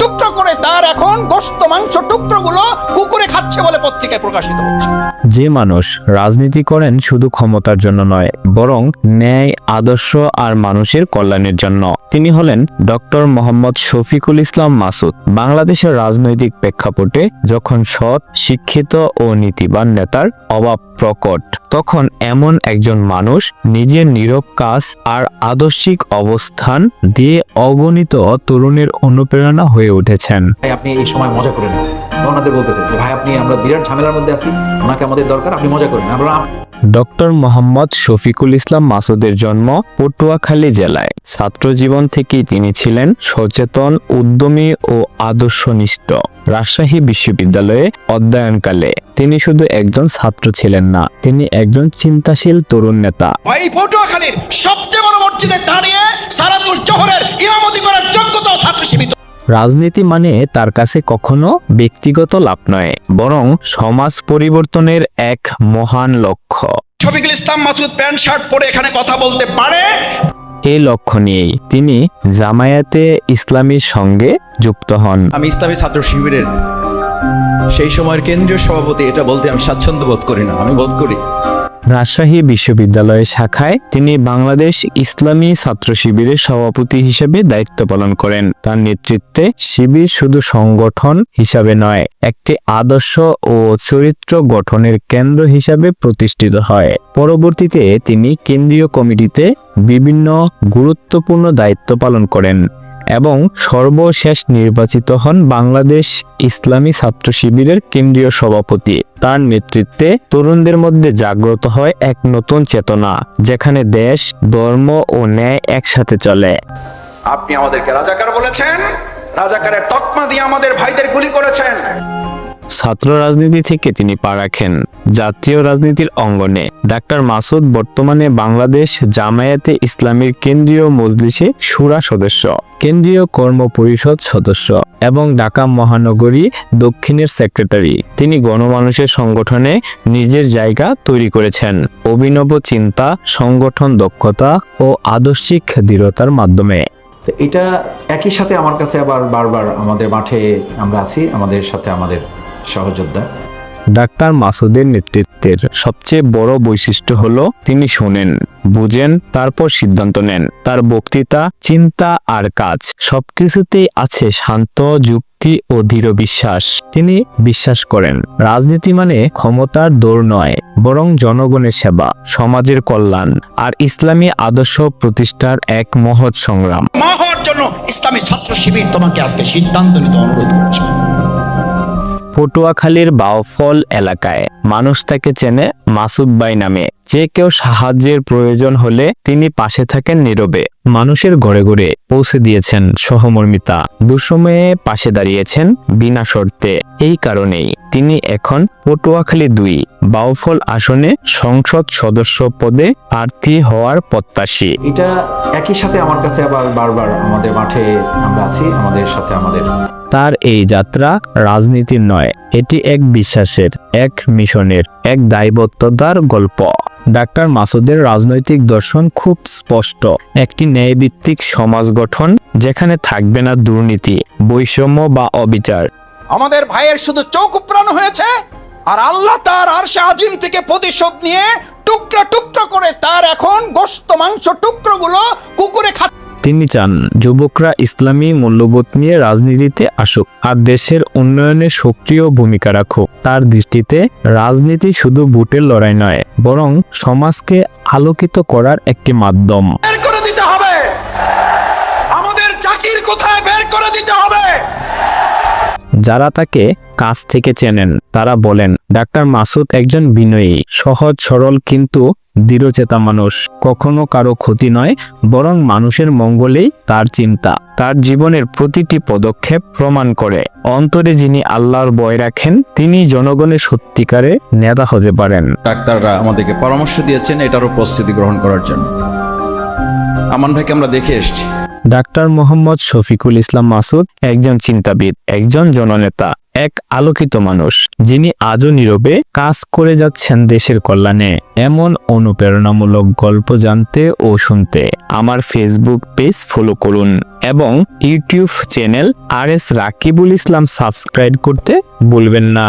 টুকরো করে তার এখন গোস্ত, মাংস টুকরোগুলো কুকুরে খাচ্ছে বলে পত্রিকায় প্রকাশিত হচ্ছে। যে মানুষ রাজনীতি করেন শুধু ক্ষমতার জন্য নয়, বরং ন্যায়, আদর্শ আর মানুষের কল্যাণের জন্য। তিনি হলেন ডক্টর মোহাম্মদ শফিকুল ইসলাম মাসুদ। বাংলাদেশের রাজনৈতিক প্রেক্ষাপটে যখন সৎ, শিক্ষিত ও নীতিবান নেতার অভাব প্রকট, তখন এমন একজন মানুষ নিজের নীরব কাজ আর আদর্শিক অবস্থান দিয়ে অগণিত তরুণের অনুপ্রেরণা হয়ে উঠেছেন। আপনি এই সময় মজা করেন। ওনাদের বলতেছেন যে ভাই আপনি আমরা বিরাট ঝামেলার মধ্যে আছি। ওনাকে আমাদের দরকার আপনি মজা করেন। আমরা ডক্টর মোহাম্মদ শফিকুল ইসলাম মাসুদের জন্ম পটুয়াখালী জেলায়। ছাত্র জীবন থেকেই তিনি ছিলেন সচেতন উদ্যমী ও আদর্শনিষ্ঠ। রাজশাহী বিশ্ববিদ্যালয়ে অধ্যয়নকালে তিনি শুধু একজন ছাত্র ছিলেন না তিনি একজন চিন্তাশীল তরুণ নেতা। এই পটুয়াখালীর সবচেয়ে বড় মসজিদে দাঁড়িয়ে সালাতুল রাজনীতি মানে তার কাছে কখনো ব্যক্তিগত লাভ নয় বরং সমাজ পরিবর্তনের এক মহান লক্ষ্য। শফিকুল ইসলাম মাসুদ প্যান্ট শার্ট পরে এখানে কথা বলতে পারে? এই লক্ষ্য নিয়েই তিনি জামায়াতে ইসলামীর সঙ্গে যুক্ত হন। আমি ইসলামী ছাত্র শিবিরের সেই সময়ের কেন্দ্রীয় সভাপতি এটা বলতে আমি স্বাচ্ছন্দ্য বোধ করি না আমি বোধ করি রাজশাহী বিশ্ববিদ্যালয়ের শাখায় তিনি বাংলাদেশ ইসলামী ছাত্র শিবিরের সভাপতি হিসেবে দায়িত্ব পালন করেন। তার নেতৃত্বে শিবির শুধু সংগঠন হিসাবে নয়, একটি আদর্শ ও চরিত্র গঠনের কেন্দ্র হিসাবে প্রতিষ্ঠিত হয়। পরবর্তীতে তিনি কেন্দ্রীয় কমিটিতে বিভিন্ন গুরুত্বপূর্ণ দায়িত্ব পালন করেন। এবং সর্বশেষ নির্বাচিত হন বাংলাদেশ ইসলামী ছাত্র শিবিরের কেন্দ্রীয় সভাপতি। তার নেতৃত্বে তরুণদের মধ্যে জাগ্রত হয় এক নতুন চেতনা, যেখানে দেশ, ধর্ম ও ন্যায় একসাথে চলে। আপনি আমাদেরকে রাজাকার বলেছেন, রাজাকারের তকমা দিয়ে আমাদের ভাইদের গুলি করেছেন। ছাত্র রাজনীতি থেকে তিনি পা রাখেন। জাতীয় রাজনীতির অঙ্গনে। ডাক্তার মাসুদ বর্তমানে বাংলাদেশ জামায়াতে ইসলামীর কেন্দ্রীয় মজলিসে সুরা সদস্য। কেন্দ্রীয় কর্ম পরিষদ সদস্য এবং ঢাকা মহানগরী দক্ষিণের সেক্রেটারি। তিনি গণমানুষের সংগঠনে নিজের জায়গা তৈরি করেছেন। অভিনব চিন্তা, সংগঠন দক্ষতা ও আদর্শিক দৃঢ়তার মাধ্যমে। এটা একই সাথে আমার কাছে আবার বারবার আমাদের মাঠে আমরা আছি, আমাদের সাথে আমাদের সহযোদ্ধা। ডাক্তার মাসুদের নেতৃত্বের সবচেয়ে বড় বৈশিষ্ট্য হলো তিনি শোনেন বুঝেন তারপর সিদ্ধান্ত নেন। তার বক্তৃতা চিন্তা আর কাজ সবকিছুতেই আছে শান্ত যুক্তি ও দৃঢ় বিশ্বাস। তিনি বিশ্বাস করেন রাজনীতি মানে ক্ষমতার দৌড় নয় বরং জনগণের সেবা সমাজের কল্যাণ আর ইসলামী আদর্শ প্রতিষ্ঠার এক মহৎ সংগ্রাম। মা হওয়ার জন্য ইসলামী ছাত্র শিবির তোমাকে আজকে সিদ্ধান্ত নিতে অনুরোধ করছে। পটুয়াখালীর বাউফল এলাকায়। মানুষ তাকে চেনে মাসুদ বাই নামে। যে কেউ সাহায্যের প্রয়োজন হলে তিনি পাশে থাকেন নীরবে। মানুষের ঘরে ঘরে পৌঁছে দিয়েছেন সহমর্মিতা। দুঃসময়ে পাশে দাঁড়িয়েছেন বিনা শর্তে। এই কারণেই তিনি এখন পটুয়াখালী দুই বাউফল আসনে সংসদ সদস্য পদে প্রার্থী হওয়ার প্রত্যাশী। এটা একই সাথে আমার কাছে আবার বারবার আমাদের মাঠে আমরা আছি আমাদের সাথে আমাদের। তার এই যাত্রা রাজনীতির নয় এটি এক বিশ্বাসের এক মিশনের এক দায়বদ্ধতার গল্প। ডাক্তার মাসুদের রাজনৈতিক দর্শন খুব স্পষ্ট। একটি ন্যায়ভিত্তিক সমাজ গঠন যেখানে থাকবে না দুর্নীতি, বৈষম্য বা অবিচার। আমাদের ভাইয়ের শুধু চোখ উপড়ানো হয়েছে, আর আল্লাহ তার আরশে আজিম থেকে প্রতিশোধ নিয়ে টুকরা টুকরা করে তার এখন গোস্ত মাংস টুকরোগুলো কুকুরে খাচ্ছে। তিনি চান যুবকরা ইসলামী মূল্যবোধ নিয়ে রাজনীতিতে আসুক আর দেশের উন্নয়নে সক্রিয় ভূমিকা রাখুক। তার দৃষ্টিতে রাজনীতি শুধু ভোটের লড়াই নয় বরং সমাজকে আলোকিত করার একটি মাধ্যম। যারা তাকে কাছ থেকে চেনেন তারা বলেন ডাক্তার মাসুদ একজন বিনয়ী। সহজ সরল কিন্তু দৃঢ়চেতা মানুষ। কখনো কারও ক্ষতি নয়, বরং মানুষের মঙ্গলেই তার চিন্তা। তার জীবনের প্রতিটি পদক্ষেপ প্রমাণ করে। অন্তরে যিনি আল্লাহর বয় রাখেন, তিনি জনগণের সত্যিকারে নেতা হতে পারেন। ডাক্তাররা আমাদেরকে পরামর্শ দিয়েছেন এটারও প্রস্তুতি গ্রহণ করার জন্য। আমান ভাইকে আমরা দেখে এসেছি। ডাক্তার মোহাম্মদ শফিকুল ইসলাম মাসুদ একজন চিন্তাবিদ, একজন জননেতা, এক আলোকিত মানুষ, যিনি আজও নীরবে কাজ করে যাচ্ছেন দেশের কল্যাণে। এমন অনুপ্রেরণামূলক গল্প জানতে ও শুনতে আমার ফেসবুক পেজ ফলো করুন এবং YouTube channel R S Rakibul Islam subscribe করতে ভুলবেন না।